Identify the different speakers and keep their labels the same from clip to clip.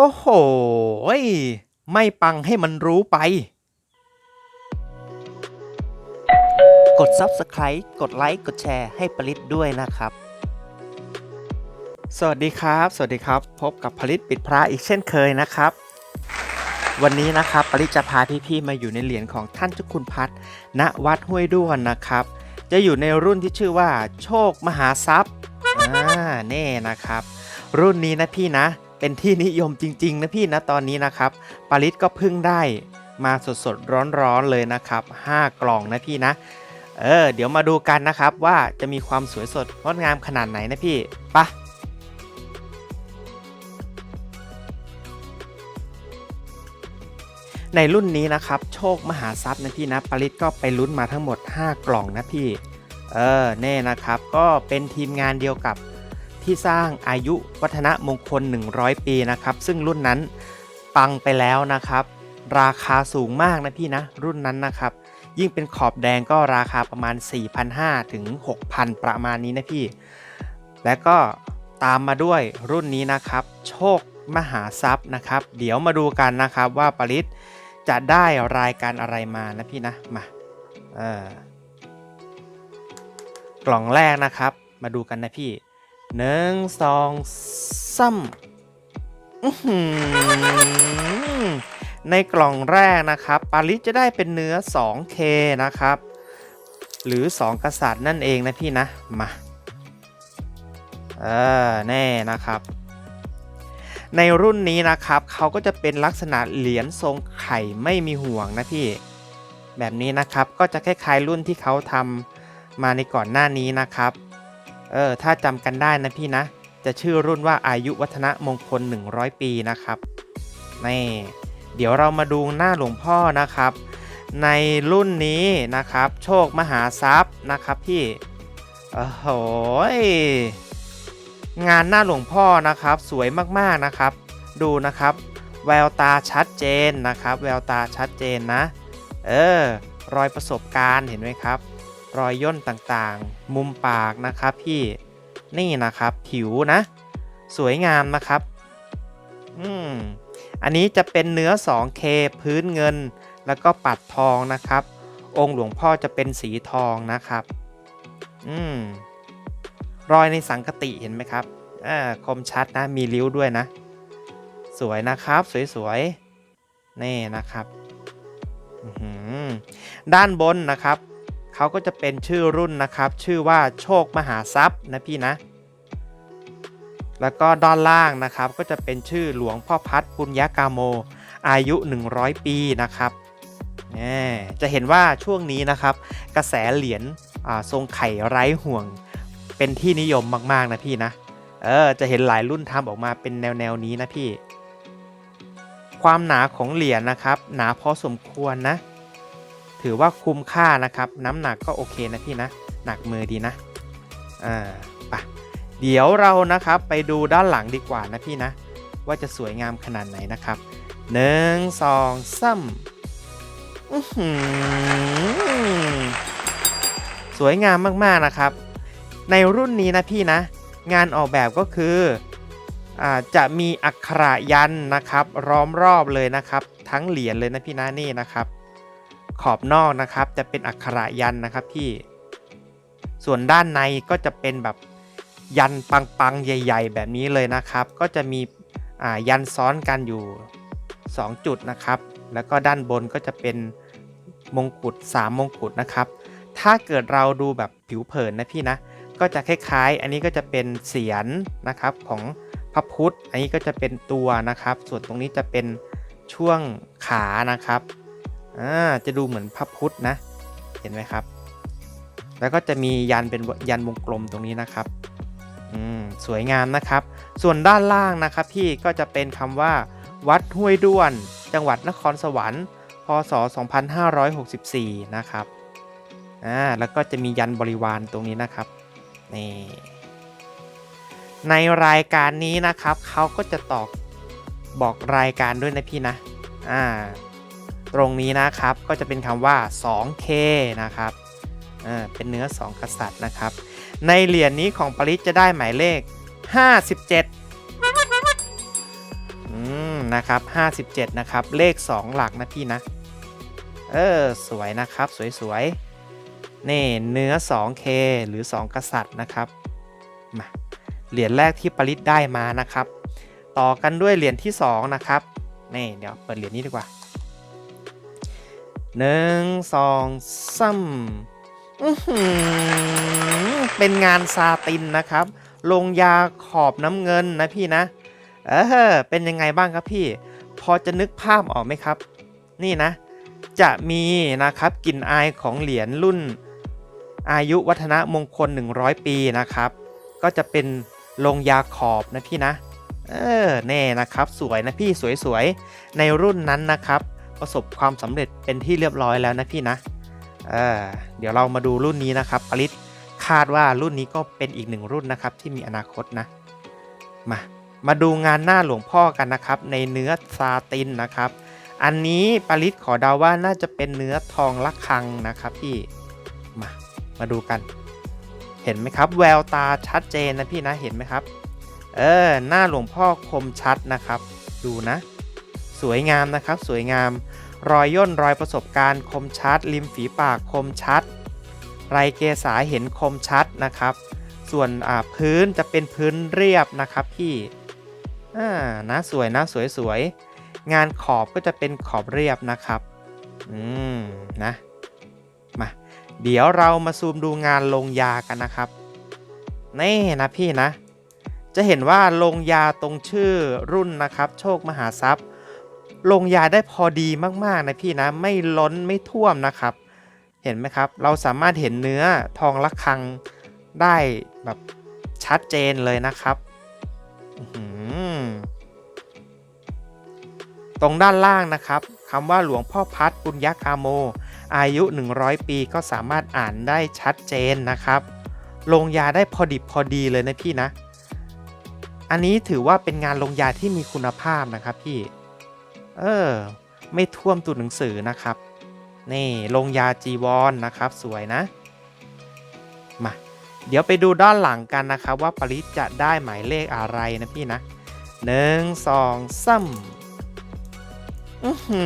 Speaker 1: โอ้โหยไม่ปังให้มันรู้ไป
Speaker 2: กด Subscribe กดไลค์ กดแชร์ให้ปริศด้วยนะครับ
Speaker 1: สวัสดีครับ สวัสดีครับ พบกับผลิตปิดพระอีกเช่นเคยนะครับ วันนี้นะครับปริศจะพาพี่ๆมาอยู่ในเหรียญของท่านเจ้าคุณพัฒณวัดห้วยด้วนนะครับ จะอยู่ในรุ่นที่ชื่อว่า โชคมหาทรัพย์ อ่า แน่นะครับ รุ่นนี้นะพี่นะ เป็นที่นิยมจริง ๆ นะพี่นะตอนนี้นะครับปาริศก็เพิ่งได้มาสดๆร้อนๆเลยนะครับ 5 กล่องนะพี่นะ เออ เดี๋ยวมาดูกันนะครับว่าจะมีความสวยสดงดงามขนาดไหนนะพี่ไปะในรุ่นนี้นะครับ โชคมหาทรัพย์นะพี่นะปริศก็ไปลุ้นมาทั้งหมด 5 กล่องนะพี่ เออแน่นะครับ ก็เป็นทีมงานเดียวกับ ที่สร้างอายุวัฒนมงคล 100 ปีนะครับ ซึ่งรุ่นนั้นปังไปแล้วนะครับ ราคาสูงมากนะพี่นะ รุ่นนั้นนะครับ ยิ่งเป็นขอบแดงก็ราคาประมาณ 4,500 ถึง 6,000 ประมาณนี้นะพี่ และก็ตามมาด้วยรุ่นนี้นะครับ โชคมหาทรัพย์นะครับ เดี๋ยวมาดูกันนะครับว่าปริศจะได้รายการอะไรมานะพี่นะ มาเออกล่องแรกนะครับ มาดูกันนะพี่ หนึ่งสองซ้ำในกล่องแรกนะครับ ปาริสจะได้เป็นเนื้อ 2K นะครับ หรือ 2 กษัตริย์นั่นเองนะพี่นะ มา เออ แน่นะครับ ในรุ่นนี้นะครับ เขาก็จะเป็นลักษณะเหรียญทรงไข่ไม่มีห่วงนะพี่ แบบนี้นะครับ ก็จะคล้ายๆรุ่นที่เขาทำมาในก่อนหน้านี้นะครับ เออถ้าจำกันได้นะพี่นะ จะชื่อรุ่นว่าอายุวัฒนะมงคล 100 ปีนะครับนี่เดี๋ยวเรามาดูหน้าหลวงพ่อนะครับ ในรุ่นนี้นะครับ โชคมหาทรัพย์นะครับพี่โอ้โหยงานหน้าหลวงพ่อนะครับสวยมากๆนะครับ ดูนะครับ แววตาชัดเจนนะครับ แววตาชัดเจนนะ เออรอยประสบการณ์เห็นไหมครับ รอยย่นต่างๆ มุมปากนะครับพี่นี่นะครับผิวนะ สวยงามนะครับอืมอันนี้จะเป็นเนื้อ 2K พื้นเงิน แล้วก็ปัดทองนะครับ องค์หลวงพ่อจะเป็นสีทองนะครับอืมรอยในสังกติเห็นไหมครับอ่าคมชัดนะมีริ้วด้วยนะ สวยนะครับ สวยๆนี่นะครับอื้อหือด้านบนนะครับ เขาก็จะเป็นชื่อรุ่นนะครับ ชื่อว่าโชคมหาทรัพย์นะพี่นะ แล้วก็ด้านล่างนะครับก็จะเป็นชื่อหลวงพ่อพัดปุญญากาโม อายุ 100 ปีนะครับจะเห็นว่าช่วงนี้นะครับ กระแสเหรียญอ่าทรงไข่ไร้ห่วง เป็นที่นิยมมาก ๆ นะพี่นะ เออ จะเห็นหลายรุ่นทำออกมาเป็นแนวแนวๆนี้นะพี่ ความหนาของเหรียญนะครับ หนาพอสมควรนะ ถือว่าคุ้มค่านะครับ น้ำหนักก็โอเคนะพี่นะ หนักมือดีนะอ่าไปะเดี๋ยวเรานะครับไปดูด้านหลังดีกว่านะพี่นะ ว่าจะสวยงามขนาดไหนนะครับหนึ่งสองสามสวยงามมากๆนะครับ ในรุ่นนี้นะพี่นะ งานออกแบบก็คืออาจะมีอักขระยันนะครับล้อมรอบเลยนะครับ ทั้งเหรียญเลยนะพี่นะนี่นะครับ ขอบนอกนะครับ จะเป็นอักขระยันนะครับพี่ ส่วนด้านในก็จะเป็นแบบยันปังๆ ใหญ่ ๆ แบบนี้เลยนะครับ ก็จะมียันซ้อนกันอยู่ 2 จุดนะครับ แล้วก็ด้านบนก็จะเป็นมงกุฎ3มงกุฎนะครับ ถ้าเกิดเราดูแบบผิวเผินนะพี่นะ ก็จะคล้ายๆ อันนี้ก็จะเป็นเสียนนะครับของพระพุทธ อันนี้ก็จะเป็นตัวนะครับ ส่วนตรงนี้จะเป็นช่วงขานะครับ อ่าจะดูเหมือนพระพุทธนะ เห็นไหมครับ แล้วก็จะมียันเป็นยันวงกลมตรงนี้นะครับอืมสวยงามนะครับ ส่วนด้านล่างนะครับพี่ก็จะเป็นคำว่า วัดห้วยด้วน จังหวัดนครสวรรค์ พศ 2564 นะครับอ่าแล้วก็จะมียันบริวารตรงนี้นะครับนี่ในรายการนี้นะครับเขาก็จะตอกบอกรายการด้วยนะพี่นะอ่า ตรงนี้นะครับก็จะเป็นคำว่า 2K นะครับเป็นเนื้อ 2 กษัตริย์นะครับ ในเหรียญนี้ของปริศจะได้หมายเลข 57อืมนะครับ57 นะครับ เลข 2 หลักนะพี่นะ เออ สวยนะครับ สวยๆ นี่เนื้อ 2K หรือ 2 กษัตริย์นะครับ มา เหรียญแรกที่ปริศได้มานะครับ ต่อกันด้วยเหรียญที่ 2 นะครับ นี่ เดี๋ยวเปิดเหรียญนี้ดีกว่า หนึ่งสองซ้ำเป็นงานซาตินนะครับ ลงยาขอบน้ำเงินนะพี่นะ เออ เป็นยังไงบ้างครับพี่ พอจะนึกภาพออกไหมครับ นี่นะ จะมีนะครับกลิ่นอายของเหรียญรุ่น อายุวัฒนะมงคล 100 ปีนะครับ ก็จะเป็นลงยาขอบนะพี่นะ เออ แน่นะครับ สวยนะพี่สวยๆ ในรุ่นนั้นนะครับ ประสบความสำเร็จเป็นที่เรียบร้อยแล้วนะพี่นะเออเดี๋ยวเรามาดูรุ่นนี้นะครับปริศคาดว่ารุ่นนี้ก็เป็นอีกหนึ่งรุ่นนะครับที่มีอนาคตนะ มา มาดูงานหน้าหลวงพ่อกันนะครับ ในเนื้อซาตินนะครับ อันนี้ปริศขอเดาว่าน่าจะเป็นเนื้อทองละคังนะครับพี่ มา มาดูกัน เห็นไหมครับ แววตาชัดเจนนะพี่นะ เห็นไหมครับ เออ หน้าหลวงพ่อคมชัดนะครับ ดูนะ สวยงามนะครับ สวยงาม รอยย่นรอยประสบการณ์คมชัด ริมฝีปากคมชัด ไรเกษาเห็นคมชัดนะครับ ส่วนพื้นจะเป็นพื้นเรียบนะครับพี่อ่านะสวยนะสวยสวยงานขอบก็จะเป็นขอบเรียบนะครับ อืม นะ มา เดี๋ยวเรามาซูมดูงานลงยากันนะครับ นี่นะพี่นะ จะเห็นว่าลงยาตรงชื่อรุ่นนะครับ โชคมหาทรัพย์ ลงยาได้พอดีมากๆนะพี่นะไม่ล้นไม่ท่วมนะครับ เห็นไหมครับ เราสามารถเห็นเนื้อทองละคังได้แบบชัดเจนเลยนะครับตรงด้านล่างนะครับคำว่าหลวงพ่อพัดปุญญคาโม อายุ 100 ปีก็สามารถอ่านได้ชัดเจนนะครับ ลงยาได้พอดิบพอดีเลยนะพี่นะ อันนี้ถือว่าเป็นงานลงยาที่มีคุณภาพนะครับพี่ เออ ไม่ท่วมตัวหนังสือนะครับ นี่ลงยาจีวรนนะครับ สวยนะ มา เดี๋ยวไปดูด้านหลังกันนะครับ ว่าปริศจะได้หมายเลขอะไรนะพี่นะหนึ่งสองซ้ำอือหื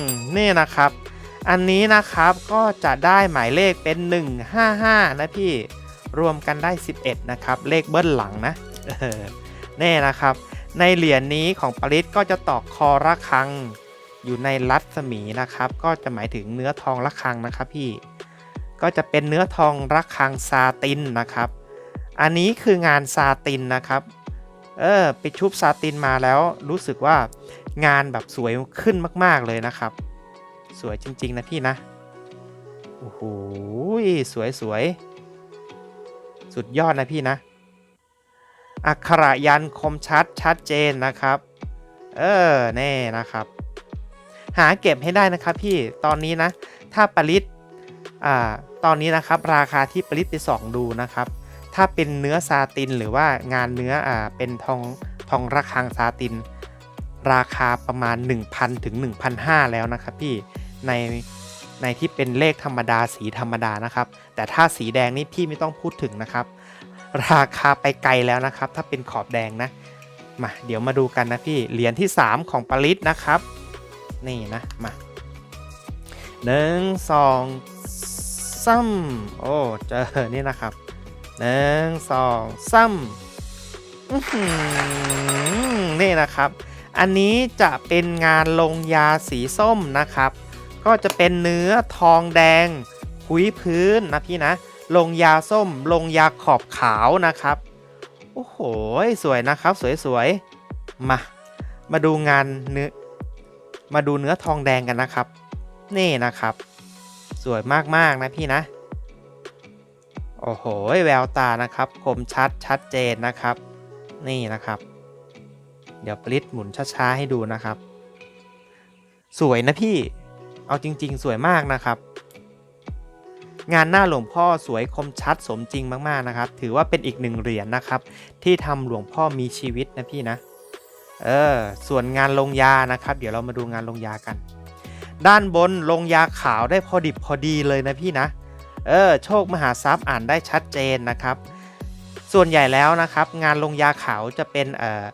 Speaker 1: อนี่นะครับ อันนี้นะครับก็จะได้หมายเลขเป็น 155 นะพี่ รวมกันได้ 11 นะครับ เลขเบิ้ลหลังนะ เน่นะครับ ในเหรียญนี้ของปริศก็จะตอกคอระฆัง อยู่ในรัศมีนะครับ ก็จะหมายถึงเนื้อทองระฆังนะครับพี่ ก็จะเป็นเนื้อทองระฆังซาตินนะครับ อันนี้คืองานซาตินนะครับ เออไปชุบซาตินมาแล้วรู้สึกว่างานแบบสวยขึ้นมาก ๆเลยนะครับ สวยจริง ๆ นะพี่นะ โอ้โหสวยสวยๆสุดยอดนะพี่นะ อักขระยันคมชัดชัดเจนนะครับ เออแน่นะครับ หาเก็บให้ได้นะครับพี่ตอนนี้นะ ถ้าปริศอ่าตอนนี้นะครับราคาที่ปริศไปส่องดูนะครับ ถ้าเป็นเนื้อซาตินหรือว่างานเนื้ออ่าเป็นทองทองระฆังซาติน ราคาประมาณ 1,000 ถึง 1,500 แล้วนะครับพี่ในในที่เป็นเลขธรรมดาสีธรรมดานะครับ แต่ถ้าสีแดงนี่พี่ไม่ต้องพูดถึงนะครับ ราคาไปไกลแล้วนะครับ ถ้าเป็นขอบแดงนะมาเดี๋ยวมาดูกันนะพี่เหรียญที่ 3 ของปริศนะครับ นี่นะมาหนึ่งสองซ้ำโอ้เจอนี่นะครับหนึ่งสองซ้ำนี่นะครับ อันนี้จะเป็นงานลงยาสีส้มนะครับ ก็จะเป็นเนื้อทองแดงคุยพื้นนะพี่นะ ลงยาส้ม ลงยาขอบขาวนะครับ โอ้โห สวยนะครับ สวยๆ มา มาดูงานเนื้อ มาดูเนื้อทองแดงกันนะครับ นี่นะครับ สวยมากๆนะพี่นะ โอ้โห แววตานะครับ คมชัดชัดเจนนะครับ นี่นะครับ เดี๋ยวปริศหมุนช้าๆให้ดูนะครับ สวยนะพี่ เอาจริง ๆ สวยมากนะครับ งานหน้าหลวงพ่อสวยคมชัดสมจริงมากๆนะครับ ถือว่าเป็นอีกหนึ่งเหรียญนะครับ ที่ทำหลวงพ่อมีชีวิตนะพี่นะ เออ ส่วนงานลงยานะครับ เดี๋ยวเรามาดูงานลงยากัน ด้านบนลงยาขาวได้พอดิบพอดีเลยนะพี่นะ เออ โชคมหาทรัพย์อ่านได้ชัดเจนนะครับ ส่วนใหญ่แล้วนะครับ งานลงยาขาวจะเป็นเออ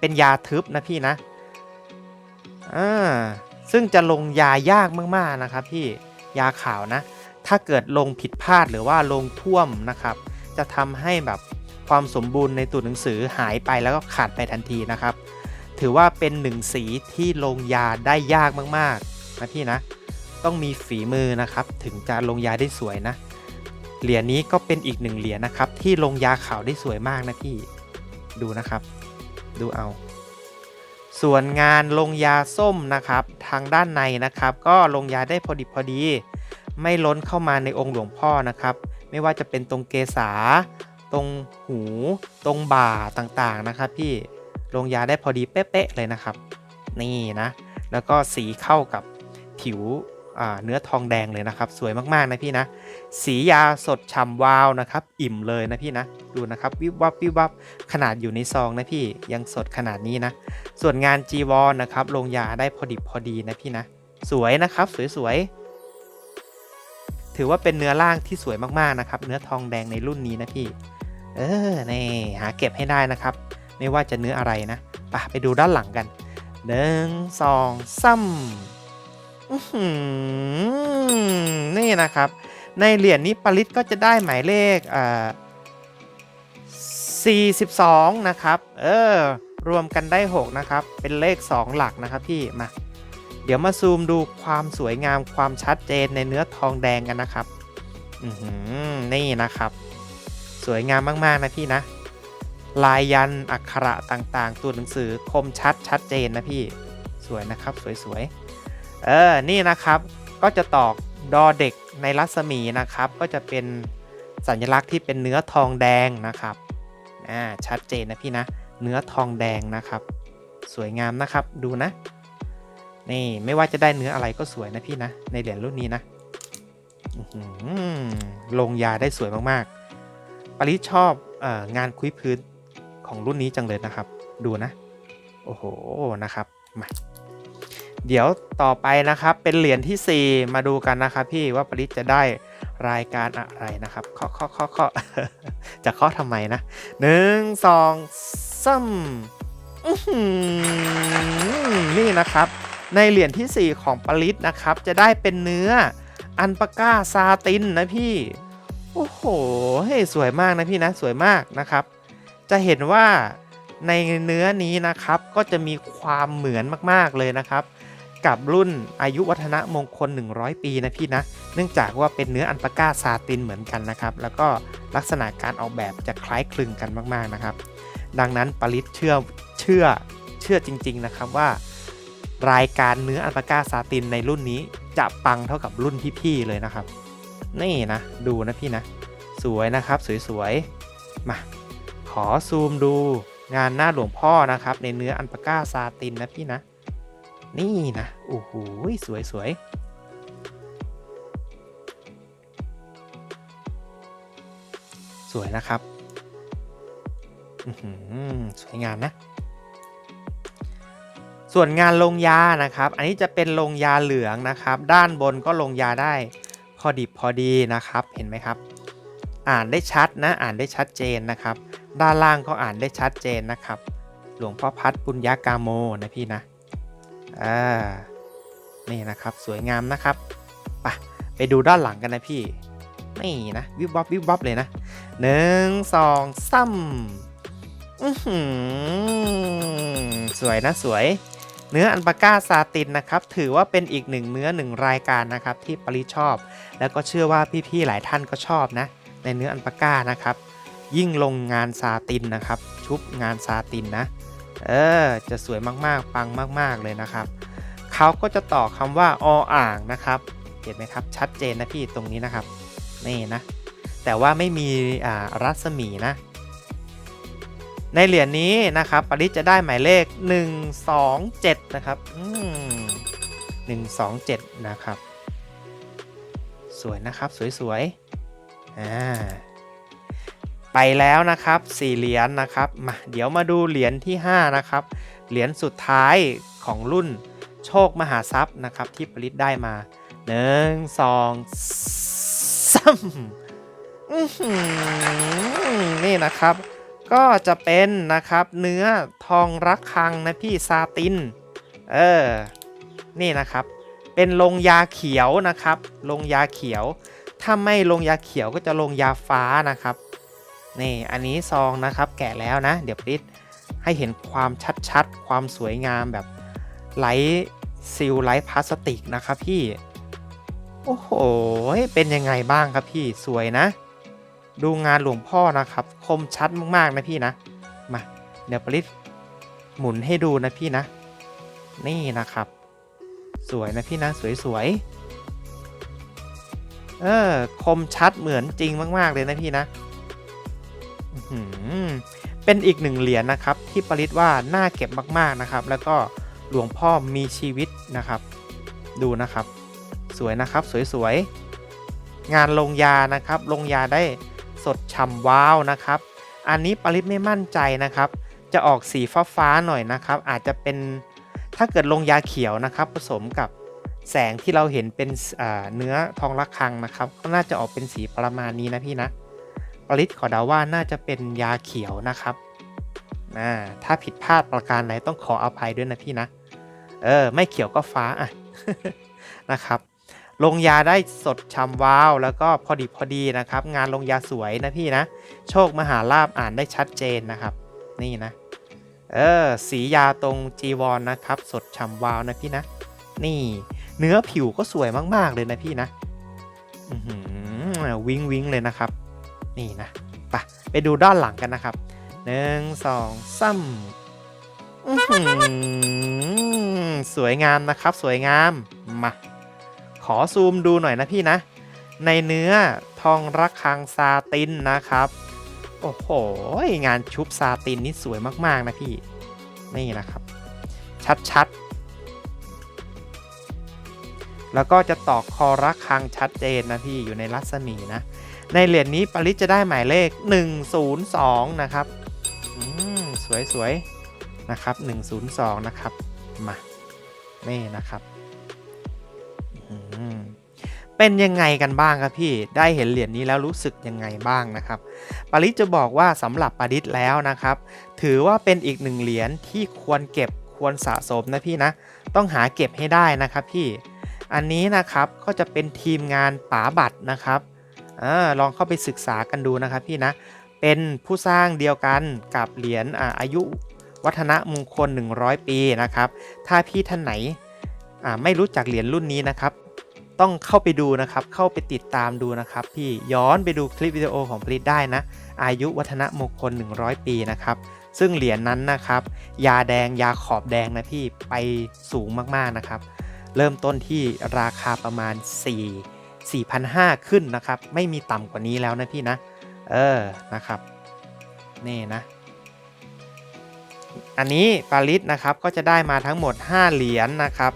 Speaker 1: เป็นยาทึบนะพี่นะอ่าซึ่งจะลงยายากมากๆนะครับพี่ยาขาวนะ ถ้าเกิดลงผิดพลาดหรือว่าลงท่วมนะครับ จะทำให้แบบความสมบูรณ์ในตัวหนังสือหายไปแล้วก็ขาดไปทันทีนะครับ ถือว่าเป็นหนึ่งสีที่ลงยาได้ยากมากๆนะพี่นะ ต้องมีฝีมือนะครับ ถึงจะลงยาได้สวยนะ เหรียญนี้ก็เป็นอีกหนึ่งเหรียญนะครับ ที่ลงยาขาวได้สวยมากนะพี่ดูนะครับ ดูเอา ส่วนงานลงยาส้มนะครับ ทางด้านในนะครับ ก็ลงยาได้พอดิบพอดี ไม่ล้นเข้ามาในองค์หลวงพ่อนะครับ ไม่ว่าจะเป็นตรงเกษา ตรงหู ตรงบ่าต่างๆนะครับ พี่ลงยาได้พอดีเป๊ะๆเลยนะครับ นี่นะ แล้วก็สีเข้ากับผิวอ่าเนื้อทองแดงเลยนะครับ สวยมากๆนะพี่นะ สียาสดฉ่ำวาวนะครับ อิ่มเลยนะพี่นะ ดูนะครับ วิบวับวิบวับขนาดอยู่ในซองนะพี่ยังสดขนาดนี้นะ ส่วนงานจีวรนนะครับลงยาได้พอดิบพอดีนะพี่นะ สวยนะครับ สวยๆ ถือว่าเป็นเนื้อร่างที่สวยมากๆนะครับ เนื้อทองแดงในรุ่นนี้นะพี่ เออนี่หาเก็บให้ได้นะครับ ไม่ว่าจะเนื้ออะไรนะไปไปดูด้านหลังกันหนึ่งสองซ้ำนี่นะครับ ในเหรียญนี้ปริศก็จะได้หมายเลขอ่า42 นะครับ เออ รวมกันได้ 6 นะครับ เป็นเลข 2 หลักนะครับพี่ มา เดี๋ยวมาซูมดูความสวยงามความชัดเจนในเนื้อทองแดงกันนะครับอือหือนี่นะครับ สวยงามมากๆนะพี่นะ ลายยันอักขระต่างๆ ตัวหนังสือคมชัดชัดเจนนะพี่สวยนะครับสวยๆเออนี่นะครับก็จะตอกดอเด็กในรัศมีนะครับ ก็จะเป็นสัญลักษณ์ที่เป็นเนื้อทองแดงนะครับอ่าชัดเจนนะพี่นะ เนื้อทองแดงนะครับ สวยงามนะครับดูนะ นี่ไม่ว่าจะได้เนื้ออะไรก็สวยนะพี่นะ ในเหรียญรุ่นนี้นะลงยาได้สวยมากๆ ปริชอบอองานคุยพื้นของรุ่นนี้จังเลยนะครับ ดูนะ โอ้โหนะครับมาเดี๋ยวต่อไปนะครับเป็นเหรียญทีสี่ 4 มาดูกันนะครับพี่ว่าปริศจะได้รายการอะไรนะครับเคาะเคาะเคาะเคาะจะเคาะทำไมนะหนึ่งสองสามอื้อหือนี่นะครับ ในเหรียญทีสี่ 4 ของปริศนะครับ จะได้เป็นเนื้ออันปาก้าซาตินนะพี่ โอ้โหเฮ้สวยมากนะพี่นะสวยมากนะครับ จะเห็นว่าในเนื้อนี้นะครับก็จะมีความเหมือนมากๆเลยนะครับ กับรุ่นอายุวัฒนะมงคล 100 ปีนะพี่นะ เนื่องจากว่าเป็นเนื้ออันปาก้าซาตินเหมือนกันนะครับ แล้วก็ลักษณะการออกแบบจะคล้ายคลึงกันมากๆนะครับ ดังนั้นปริศเชื่อเชื่อเชื่อจริง ๆนะครับว่า รายการเนื้ออันปาก้าซาตินในรุ่นนี้จะปังเท่ากับรุ่นพี่ๆเลยนะครับ นี่นะดูนะพี่นะ สวยนะครับสวยๆ มาขอซูมดูงานหน้าหลวงพ่อนะครับ ในเนื้ออันปาก้าซาตินนะพี่นะ นี่นะโอ้โหสวยสวยสวยนะครับหือสวยงามนะ ส่วนงานลงยานะครับ อันนี้จะเป็นลงยาเหลืองนะครับ ด้านบนก็ลงยาได้พอดิบพอดีนะครับ เห็นไหมครับ อ่านได้ชัดนะ อ่านได้ชัดเจนนะครับ ด้านล่างก็อ่านได้ชัดเจนนะครับ หลวงพ่อพัดปุญญากาโมนะพี่นะ อ่า นี่นะครับ สวยงามนะครับไปไปดูด้านหลังกันนะพี่ นี่นะ วิบวับวิบวับเลยนะหนึ่งสองสามอื้อหือสวยนะสวย เนื้ออันปาก้าซาตินนะครับถือว่าเป็นอีกหนึ่งเนื้อหนึ่งรายการนะครับที่ปริชอบ แล้วก็เชื่อว่าพี่ๆหลายท่านก็ชอบนะในเนื้ออันปาก้านะครับยิ่งลงงานซาตินนะครับ ชุบงานซาตินนะเออจะสวยมากๆปังมากๆเลยนะครับเขาก็จะต่อคำว่าออ่างนะครับเห็นไหมครับชัดเจนนะพี่ตรงนี้นะครับนี่นะแต่ว่าไม่มีอ่ารัศมีนะ ในเหรียญนี้นะครับปริศจะได้หมายเลข 127 นะครับอืม127นะครับ สวยนะครับสวยๆอ่าไปแล้วนะครับสี่เหรียญนะครับมาเดี๋ยวมาดูเหรียญที่5นะครับเหรียญสุดท้ายของรุ่นโชคมหาทรัพย์นะครับที่ปริศได้มาหนึ่งสองสามอื้อหือนี่นะครับ ก็จะเป็นนะครับเนื้อทองรักคังนะพี่ซาติน เออ นี่นะครับ เป็นลงยาเขียวนะครับ ลงยาเขียว ถ้าไม่ลงยาเขียวก็จะลงยาฟ้านะครับ นี่อันนี้ซองนะครับแกะแล้วนะ เดี๋ยวปิดให้เห็นความชัดๆ ความสวยงามแบบไร้ซิลไร้พลาสติกนะครับพี่ โอ้โห เป็นยังไงบ้างครับพี่สวยนะ ดูงานหลวงพ่อนะครับ คมชัดมากๆนะพี่นะ มาเดี๋ยวปริศหมุนให้ดูนะพี่นะ นี่นะครับ สวยนะพี่นะสวยๆ เออคมชัดเหมือนจริงมาก ๆ เลยนะพี่นะเป็นอีกหนึ่งเหรียญนะครับ ที่ปริศว่าน่าเก็บมาก ๆนะครับ แล้วก็หลวงพ่อมีชีวิตนะครับ ดูนะครับ สวยนะครับ สวยๆงานลงยานะครับ ลงยาได้ สดฉ่ำว้าวนะครับ อันนี้ปริศไม่มั่นใจนะครับ จะออกสีฟ้าๆหน่อยนะครับ อาจจะเป็นถ้าเกิดลงยาเขียวนะครับผสมกับแสงที่เราเห็นเป็นเนื้อทองระฆังนะครับ ก็น่าจะออกเป็นสีประมาณนี้นะพี่นะปริศขอเดาว่าน่าจะเป็นยาเขียวนะครับถ้าผิดพลาดประการไหนต้องขออภัยด้วยนะพี่นะ เออ ไม่เขียวก็ฟ้าอะนะครับ ลงยาได้สดช่ำว้าว แล้วก็พอดีพอดีนะครับ งานลงยาสวยนะพี่นะ โชคมหาลาบอ่านได้ชัดเจนนะครับ นี่นะ เออ สียาตรงจีวรนนะครับ สดฉ่ำวาวนะพี่นะ นี่ เนื้อผิวก็สวยมาก ๆ เลยนะพี่นะวิงวิงเลยนะครับ นี่นะไปไปดูด้านหลังกันนะครับหนึ่งสองสามอื้อหือสวยงามนะครับ สวยงาม มา ขอซูมดูหน่อยนะพี่นะ ในเนื้อทองระฆังซาตินนะครับ โอ้โห งานชุบซาตินนี่สวยมากๆนะพี่ นี่นะครับ ชัดๆ แล้วก็จะตอกคอระฆังชัดเจนนะพี่อยู่ในรัศมีนะ ในเหรียญนี้ปริศจะได้หมายเลข 102 นะครับอืมสวยๆ นะครับ 102 นะครับ มา นี่นะครับ เป็นยังไงกันบ้างครับพี่ ได้เห็นเหรียญนี้แล้วรู้สึกยังไงบ้างนะครับ ปาริสจะบอกว่าสำหรับปาริสแล้วนะครับ ถือว่าเป็นอีกหนึ่งเหรียญที่ควรเก็บควรสะสมนะพี่นะ ต้องหาเก็บให้ได้นะครับพี่ อันนี้นะครับก็จะเป็นทีมงานป๋าบัตรนะครับอลองเข้าไปศึกษากันดูนะครับพี่นะ เป็นผู้สร้างเดียวกันกับเหรียญอาอายุวัฒนมงคล 100 ปีนะครับ ถ้าพี่ท่านไหนไม่รู้จักเหรียญรุ่นนี้นะครับ ต้องเข้าไปดูนะครับ เข้าไปติดตามดูนะครับพี่ย้อนไปดูคลิปวิดีโอของผลิตได้นะ อายุวัฒนมงคล 100 ปีนะครับ ซึ่งเหรียญนนั้นนะครับ ยาแดงยาขอบแดงนะพี่ไปสูงมากๆนะครับ เริ่มต้นที่ราคาประมาณ 4 4,500 ขึ้นนะครับ ไม่มีต่ำกว่านี้แล้วนะพี่นะ เออนะครับ นี่นะ อันนี้ปาริสนะครับก็จะได้มาทั้งหมด 5 เหรียญนะครับ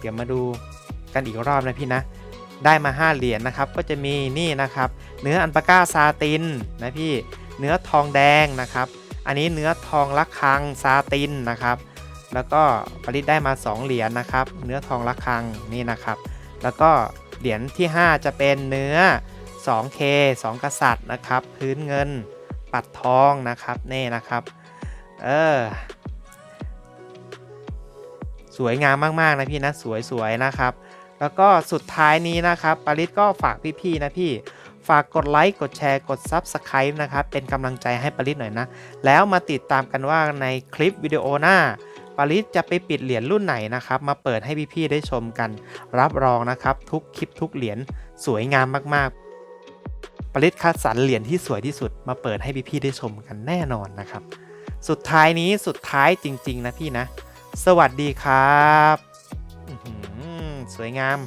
Speaker 1: เดี๋ยวมาดู กันอีกรอบนะพี่นะ ได้มา 5 เหรียญนะครับ ก็จะมีนี่นะครับ เนื้ออันปาก้าซาตินนะพี่ เนื้อทองแดงนะครับ อันนี้เนื้อทองระฆังซาตินนะครับ แล้วก็ปริศได้มา 2 เหรียญนะครับ เนื้อทองระฆังนี่นะครับ แล้วก็เหรียญที่ 5 จะเป็นเนื้อ 2K 2 กษัตริย์นะครับ พื้นเงินปัดทองนะครับนี่นะครับ เออสวยงามมาก ๆ นะพี่นะ สวย ๆ นะครับ แล้วก็สุดท้ายนี้นะครับปาริสก็ฝากพี่ๆนะพี่ ฝากกดไลค์กดแชร์กด Subscribe นะครับ เป็นกำลังใจให้ปาริสหน่อยนะ แล้วมาติดตามกันว่าในคลิปวิดีโอหน้าปาริสจะไปปิดเหรียญรุ่นไหนนะครับ มาเปิดให้พี่ๆได้ชมกัน รับรองนะครับ ทุกคลิปทุกเหรียญสวยงามมากๆปาริสคัดสรรเหรียญที่สวยที่สุด มาเปิดให้พี่ๆได้ชมกันแน่นอนนะครับ สุดท้ายนี้สุดท้ายจริง ๆ นะพี่นะ สวัสดีครับ สวยงาม